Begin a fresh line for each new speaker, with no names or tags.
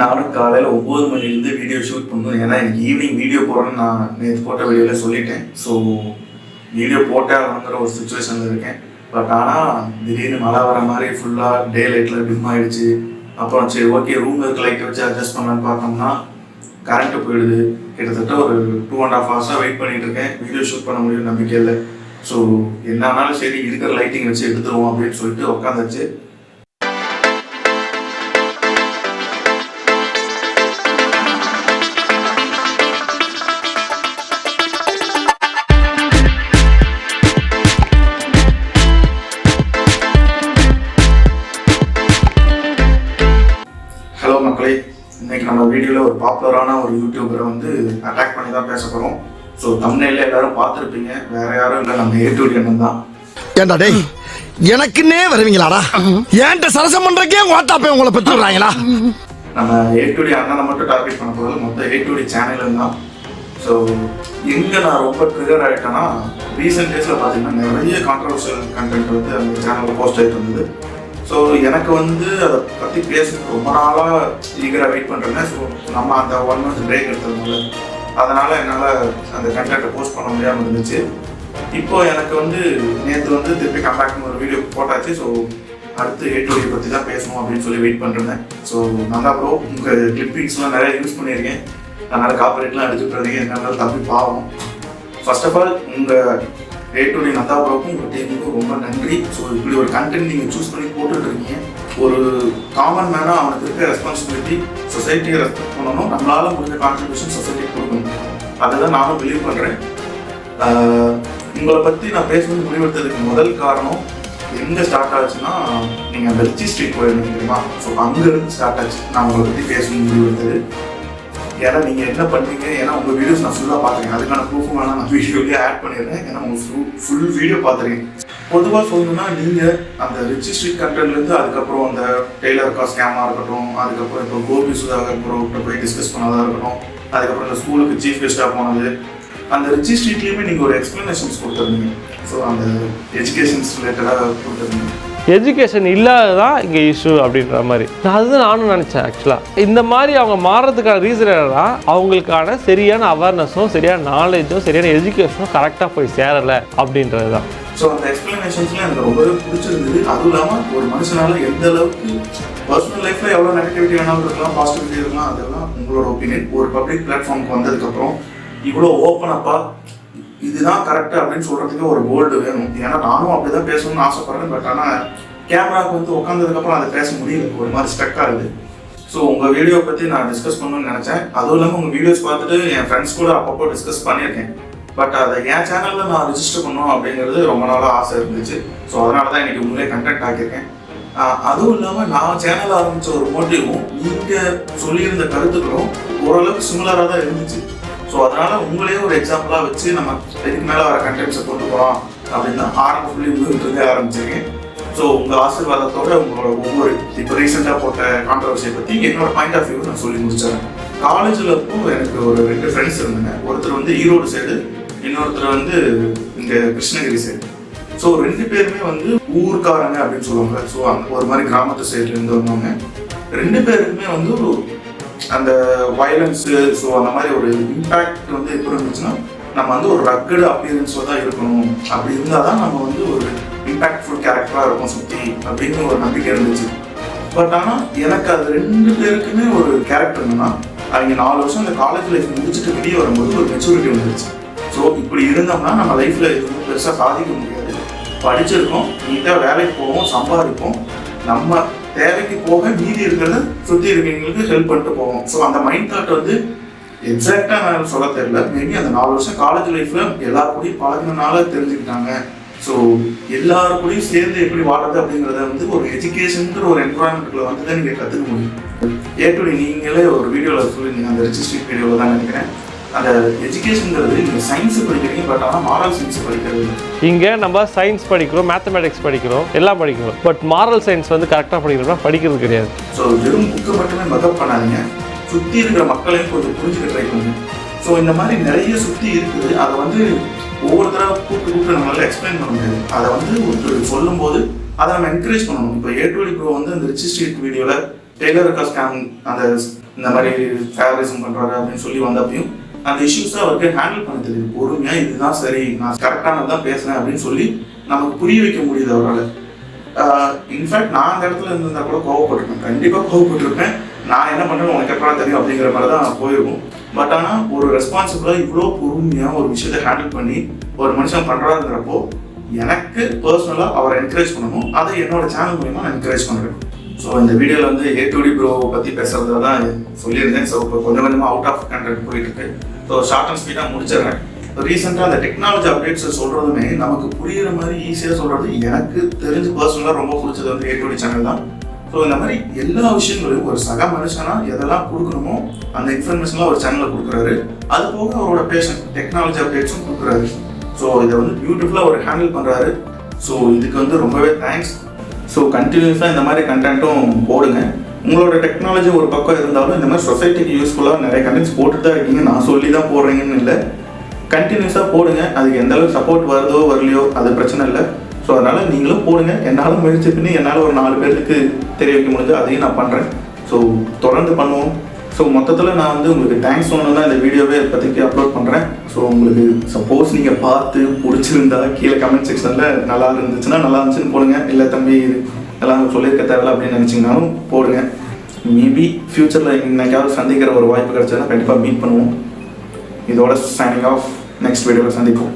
நானும் காலையில் ஒம்பது மணிலேருந்து வீடியோ ஷூட் பண்ணணும். ஏன்னா எனக்கு ஈவினிங் வீடியோ போடுறேன்னு நான் நேற்று போட்ட வீடியோவில் சொல்லிட்டேன். ஸோ வீடியோ போட்டே ஆகணுங்கிற ஒரு சுச்சுவேஷனில் இருக்கேன். பட் ஆனால் திடீர்னு மழை வர மாதிரி ஃபுல்லாக டே லைட்டில் டிம் ஆகிடுச்சு அப்புறம் சரி ஓகே ரூம் இருக்க லைட் வச்சு அட்ஜஸ்ட் பண்ணலான்னு பார்த்தோம்னா கரண்ட்டு போயிடுது. கிட்டத்தட்ட ஒரு டூ அண்ட் ஆஃப் ஹவர்ஸாக வெயிட் பண்ணிகிட்டு இருக்கேன். வீடியோ ஷூட் பண்ண முடியும் நம்பிக்கை இல்லை. ஸோ என்னன்னாலும் சரி இருக்கிற லைட்டிங் வச்சு எடுத்துருவோம் அப்படின்னு சொல்லிட்டு உட்காந்துச்சு ஒரு பாப்புலரான ஒரு யூடியூபரை வந்து அட்டாக் பண்ணி தான் பேச போகிறோம் ஸோ தமிழ்ல எல்லாரும் பார்த்துருப்பீங்க. வேற யாரும் இல்லை. நம்ம ஏடியூடி அண்ணன் தான்.
ஏண்டா டேய் எனக்குன்னே வருவீங்களாடா? ஏன்ட்ட சரசம் பண்றக்கே வாட்டாப்பே உங்களை பெற்று விடுறாங்களா
நம்ம ஏடியூடி அண்ணனை மட்டும் டார்கெட் பண்ண போகிறது மொத்தம் ஏடியூடி சேனல் தான். ஸோ எங்கே நான் ரொம்ப ட்ரிகர் ஆகிட்டேன்னா ரீசெண்ட் டேஸில் பார்த்தீங்கன்னா நிறைய கான்ட்ரவர்ஷியல் கண்டென்ட் வந்து அந்த சேனலில் போஸ்ட் ஆகிட்டு இருந்தது. ஸோ எனக்கு வந்து அதை பற்றி பேசுறதுக்கு ரொம்ப நாளாக ஈகராக வெயிட் பண்ணுறேன் ஸோ நம்ம அந்த ஒன் மந்த் பிரேக் எடுத்ததுனால அதனால் என்னால் அந்த கண்டென்ட்டை போஸ்ட் பண்ண முடியாமல் இருந்துச்சு. இப்போ எனக்கு வந்து நேற்று வந்து திருப்பி கம்பேக்ட்னு ஒரு வீடியோ போட்டாச்சு ஸோ அடுத்து ஏட்டுடைய e பற்றி தான் பேசணும் அப்படின்னு சொல்லி வெயிட் பண்ணுறேன் ஸோ நல்லா ப்ரோ உங்கள் கிளிப்பிங்ஸ்லாம் நிறைய யூஸ் பண்ணியிருக்கேன். அதனால் காப்பரேட்லாம் எடுத்துக்கிறதுக்கு என்ன தம்பி பாவம். ஃபர்ஸ்ட் ஆஃப் ஆல் உங்கள் ரேட்டுடைய நந்தா ப்ரோக்கும் உங்கள் டீமுக்கும் ரொம்ப நன்றி. ஸோ இப்படி ஒரு கண்டென்ட் நீங்கள் சூஸ் பண்ணி போட்டுட்ருக்கீங்க ஒரு காமன் மேனாக அவனுக்கு இருக்க ரெஸ்பான்சிபிலிட்டி சொசைட்டியை ரெஸ்பெக்ட் பண்ணணும். நம்மளால் முடிஞ்ச கான்ட்ரிபியூஷன் சொசைட்டிக்கு கொடுக்கணும். அதை தான் நானும் பிலீவ் பண்ணுறேன் உங்களை பற்றி நான் பேசணும்னு முடிவெடுத்ததுக்கு முதல் காரணம் எங்கே ஸ்டார்ட் ஆச்சுன்னா நீங்கள் அந்த ஸ்ட்ரீட் போயிருந்தீங்க தெரியுமா? ஸோ அங்கேருந்து ஸ்டார்ட் ஆச்சு. நான் உங்களை பற்றி பேசணும்னு முடிவெடுத்தது. ஏன்னா நீங்கள் என்ன பண்ணுறீங்க ஏன்னா உங்கள் வீடியோஸ் நான் ஃபுல்லாக பார்க்குறேன் அதுக்கான ப்ரூஃபும் வேணால் நான் வீடியோலேயே ஆட் பண்ணிடுறேன். ஏன்னா உங்கள் ஃபுல் ஃபுல் வீடியோ பார்த்துருக்கேன். பொதுவாக சொல்லணும்னா நீங்கள் அந்த ரிச்சி ஸ்ட்ரீட் கண்டென்ட்லேருந்து அதுக்கப்புறம் அந்த டெய்லர் கா ஸ்கேமாக இருக்கட்டும் அதுக்கப்புறம் இப்போ கோபி சுதாகர் ப்ரோக்கிட்ட போய் டிஸ்கஸ் பண்ணதாக இருக்கட்டும் அதுக்கப்புறம் இந்த ஸ்கூலுக்கு சீஃப் கெஸ்ட்டாக போனது. அந்த ரிச்சி ஸ்ட்ரீட்லேயுமே நீங்கள் ஒரு எக்ஸ்ப்ளனேஷன்ஸ் கொடுத்துருந்தீங்க. ஸோ அந்த எஜுகேஷன்ஸ் ரிலேட்டடாக கொடுத்துருந்தீங்க.
எஜுகேஷன் இல்லாத தான் இங்கே இஷ்யூ அப்படின்ற மாதிரி. நான் அதுதான் நானும் நினச்சேன் ஆக்சுவலாக இந்த மாதிரி அவங்க மாறுறதுக்கான ரீசன் என்னன்னா அவங்களுக்கான சரியான அவேர்னஸும் சரியான நாலேஜும் சரியான எஜுகேஷனும் கரெக்டாக போய் சேரலை அப்படின்றது தான்
ஸோ அந்த எக்ஸ்பிளனேஷன்ஸ்லாம் எனக்கு ரொம்பவே பிடிச்சிருந்தது. அதுவும் இல்லாமல் ஒரு மனுஷனால எந்த அளவுக்கு பர்சனல் லைஃப்ல எவ்வளோ நெகட்டிவிட்டி வேணாலும் இருக்கலாம் பாசிட்டிவிட்டி இருக்கலாம் அதெல்லாம் உங்களோட ஒப்பீனியன் ஒரு பப்ளிக் பிளாட்ஃபார்முக்கு வந்ததுக்கப்புறம் இவ்வளோ ஓப்பன் அப்பா இதுதான் கரெக்ட் அப்படின்னு சொல்றதுக்கு ஒரு போல்டு வேணும். ஏன்னா நானும் அப்படிதான் பேசணும்னு ஆசைப்படுறேன் பட் ஆனால் கேமராவுக்கு வந்து உட்காந்ததுக்கப்புறம் அதை பேச முடியல. ஒரு மாதிரி ஸ்டக் ஆகுது ஸோ உங்கள் வீடியோ பற்றி நான் டிஸ்கஸ் பண்ணணும்னு நினச்சேன். அதுவும் இல்லாமல் உங்கள் வீடியோஸ் பார்த்துட்டு என் ஃப்ரெண்ட்ஸ் கூட அப்பப்போ டிஸ்கஸ் பண்ணியிருக்கேன். பட் அதை என் சேனலில் நான் ரிஜிஸ்டர் பண்ணணும் அப்படிங்கிறது ரொம்ப நாளாக ஆசை இருந்துச்சு. ஸோ அதனால தான் இன்னைக்கு உங்களே கண்டென்ட் ஆக்கியிருக்கேன். அதுவும் இல்லாமல் நான் சேனல் ஆரம்பித்த ஒரு மோட்டிவும் நீங்கள் சொல்லியிருந்த கருத்துக்களும் ஓரளவுக்கு சிமிலராக தான் இருந்துச்சு. ஸோ அதனால உங்களே ஒரு எக்ஸாம்பிளாக வச்சு நம்ம இதுக்கு மேலே வர கண்டென்ட்ஸை கொண்டு போகலாம் அப்படின்னு தான் ஆரம்ப புள்ளி உங்ககிட்ட ஆரம்பிச்சிருக்கேன். ஸோ உங்கள் ஆசீர்வாதத்தோட உங்களோட ஒவ்வொரு இப்போ ரீசெண்டாக போட்ட கான்ட்ரவர்சியை பற்றி என்னோட பாயிண்ட் ஆஃப் வியூ நான் சொல்லி முடிச்சேன் காலேஜில் அப்போ எனக்கு ஒரு ரெண்டு ஃப்ரெண்ட்ஸ் இருந்தாங்க. ஒருத்தர் வந்து ஈரோடு சைடு இன்னொருத்தர் வந்து இங்கே கிருஷ்ணகிரி சைடு ஸோ ரெண்டு பேருமே வந்து ஊர்க்காரங்க அப்படின்னு சொல்லுவாங்க. ஸோ அந்த ஒரு மாதிரி கிராமத்து சைட்லேருந்து வந்தவங்க. ரெண்டு பேருக்குமே வந்து ஒரு அந்த வயலன்ஸு ஸோ அந்த மாதிரி ஒரு இம்பேக்ட் வந்து எப்படி இருந்துச்சுன்னா நம்ம வந்து ஒரு ரக்கடு அப்பியரன்ஸில் தான் இருக்கணும். அப்படி இருந்தால் தான் நம்ம வந்து ஒரு இம்பேக்ட்ஃபுல் கேரக்டராக இருக்கும் சுற்றி அப்படின்னு ஒரு நம்பிக்கை இருந்துச்சு. பட் ஆனால் எனக்கு அது ரெண்டு பேருக்குமே ஒரு கேரக்டர் என்னன்னா அவங்க நாலு வருஷம் அந்த காலேஜ் லைஃப் முடிச்சுட்டு வெளியே வரும்போது ஒரு மெச்சூரிட்டி வந்துருச்சு. ஸோ இப்படி இருந்தோம்னா நம்ம லைஃப்பில் எதுவும் பெருசாக சாதிக்க முடியாது. படிச்சிருக்கோம் நீட்டாக வேலைக்கு போவோம் சம்பாதிப்போம். நம்ம தேவைக்கு போக மீதி இருக்கிறத சுற்றி இருக்கிறவங்களுக்கு ஹெல்ப் பண்ணிட்டு போவோம் ஸோ அந்த மைண்ட் தாட் வந்து எக்ஸாக்டாக நான் சொல்ல தெரியல. மேபி அந்த நாலு வருஷம் காலேஜ் லைஃப்ல எல்லாருக்கூடையும் பழகினால தெரிஞ்சுக்கிட்டாங்க. ஸோ எல்லாருக்கூடையும் கூடயும் சேர்ந்து எப்படி வாடுறது அப்படிங்கிறத வந்து ஒரு எஜுகேஷனுங்கிற ஒரு என்வரான்மெண்ட்ல வந்து தான் நீங்கள் கற்றுக்க முடியும். ஏற்றுடி நீங்களே ஒரு வீடியோவில் சொல்லியிருந்தீங்க அந்த ரிஜிஸ்ட்ரி வீடியோவில் தான் நினைக்கிறேன். அந்த எஜுகேஷனுங்கிறது நீங்கள் சயின்ஸ் படிக்கிறீங்க பட் ஆனால் மாரல் சயின்ஸ் படிக்கிறது.
இங்கே நம்ம சயின்ஸ் படிக்கிறோம் மேத்தமெட்டிக்ஸ் படிக்கிறோம் எல்லாம் படிக்கிறோம். பட் மாரல் சயின்ஸ் வந்து கரெக்டாக படிக்கிறோம்னா படிக்கிறது கிடையாது.
ஸோ வெறும் புக்கை மட்டுமே மகப் பண்ணாதீங்க. சுற்றி இருக்கிற மக்களையும் கொஞ்சம் புரிஞ்சுக்க ட்ரை பண்ணுங்க. ஸோ இந்த மாதிரி நிறைய சுற்றி இருக்குது. அதை வந்து ஒவ்வொரு தடவை கூப்பிட்டு கூப்பிட்டு நம்மளால எக்ஸ்பிளைன் பண்ண முடியாது. அதை வந்து ஒருத்தர் சொல்லும்போது அதை நம்ம என்கரேஜ் பண்ணணும். இப்போ ஏ டுவெண்ட்டி ப்ரோ வந்து அந்த ரிச்சி ஸ்ட்ரீட் வீடியோவில் டெய்லர் ஸ்கேம் அந்த இந்த மாதிரி ஃபேவரிசம் பண்ணுறாரு அப்படின்னு சொல்லி வந்தப்பையும் அந்த இஷ்யூஸை அவருக்கு ஹேண்டில் பண்ண தெரியுது பொறுமையாக இதுதான் சரி நான் கரெக்டானது தான் பேசுகிறேன் அப்படின்னு சொல்லி நமக்கு புரிய வைக்க முடியுது அவரால். இன்ஃபேக்ட் நான் அந்த இடத்துல இருந்திருந்தா கூட கோவப்பட்டிருப்பேன். கண்டிப்பாக கோவப்பட்டிருப்பேன். நான் என்ன பண்ணுறேன் உனக்கு எப்படா தெரியும் அப்படிங்கிற மாதிரி தான் போயிருக்கும். பட் ஆனால் ஒரு ரெஸ்பான்சிபிளாக இவ்வளோ பொறுமையாக ஒரு விஷயத்தை ஹேண்டில் பண்ணி ஒரு மனுஷன் பண்ணுறாருங்கிறப்போ எனக்கு பர்சனலாக அவரை என்கரேஜ் பண்ணணும். அதை என்னோட சேனல் மூலிமா நான் என்கரேஜ் பண்ணுறேன் ஸோ இந்த வீடியோவில் வந்து ஏ ப்ரோவை ப்ரோ பற்றி பேசுறதா தான் சொல்லியிருந்தேன். ஸோ இப்போ கொஞ்சம் கொஞ்சமாக அவுட் ஆஃப் கண்டென்ட் போயிட்டு இருக்கு ஸோ ஷார்ட் அண்ட் ஸ்பீடாக முடிச்சிடுறேன். ரீசெண்டாக அந்த டெக்னாலஜி அப்டேட்ஸ் சொல்கிறதுமே நமக்கு புரியுற மாதிரி ஈஸியாக சொல்கிறது எனக்கு தெரிஞ்சு பர்சனலாக ரொம்ப பிடிச்சது வந்து ஏ டி சேனல் தான். ஸோ இந்த மாதிரி எல்லா விஷயங்களையும் ஒரு சக மனுஷனாக எதெல்லாம் கொடுக்கணுமோ அந்த இன்ஃபர்மேஷன்லாம் ஒரு சேனலில் கொடுக்குறாரு. அது போக அவரோட பேஷன் டெக்னாலஜி அப்டேட்ஸும் கொடுக்குறாரு. ஸோ இதை வந்து பியூட்டிஃபுல்லாக ஒரு ஹேண்டில் பண்ணுறாரு ஸோ இதுக்கு வந்து ரொம்பவே தேங்க்ஸ் ஸோ கண்டினியூஸாக இந்த மாதிரி கண்டென்ட்டும் போடுங்க. உங்களோட டெக்னாலஜி ஒரு பக்கம் இருந்தாலும் இந்த மாதிரி சொசைட்டிக்கு யூஸ்ஃபுல்லாக நிறைய கண்டென்ட்ஸ் போட்டுட்டு தான் இருக்கீங்க நான் சொல்லி தான் போடுறீங்கன்னு இல்லை. கண்டினியூஸாக போடுங்க. அதுக்கு எந்த அளவுக்கு சப்போர்ட் வருதோ வரலையோ அது பிரச்சனை இல்லை. ஸோ அதனால் நீங்களும் போடுங்க. என்னால் முயற்சி பண்ணி என்னால் ஒரு நாலு பேருக்கு தெரிய வைக்க முடிஞ்சு அதையும் நான் பண்ணுறேன் ஸோ தொடர்ந்து பண்ணுவோம். ஸோ மொத்தத்தில் நான் வந்து உங்களுக்கு தேங்க்ஸ் சொல்லணும் தான் இந்த வீடியோவே இப்போதைக்கு அப்லோட் பண்ணுறேன் ஸோ உங்களுக்கு சப்போஸ் நீங்கள் பார்த்து பிடிச்சிருந்தா கீழே கமெண்ட் செக்ஷனில் நல்லா இருந்துச்சுன்னா நல்லா இருந்துச்சுன்னு போடுங்க. இல்லை தம்பி எல்லாம் சொல்லியிருக்க தேவையில்ல அப்படின்னு நினச்சிங்கனாலும் போடுங்க. மேபி ஃப்யூச்சரில் இன்னைக்காவது சந்திக்கிற ஒரு வாய்ப்பு கிடைச்சதுன்னா கண்டிப்பாக மீட் பண்ணுவோம். இதோட சைனிங் ஆஃப் நெக்ஸ்ட் வீடியோவில் சந்திப்போம்.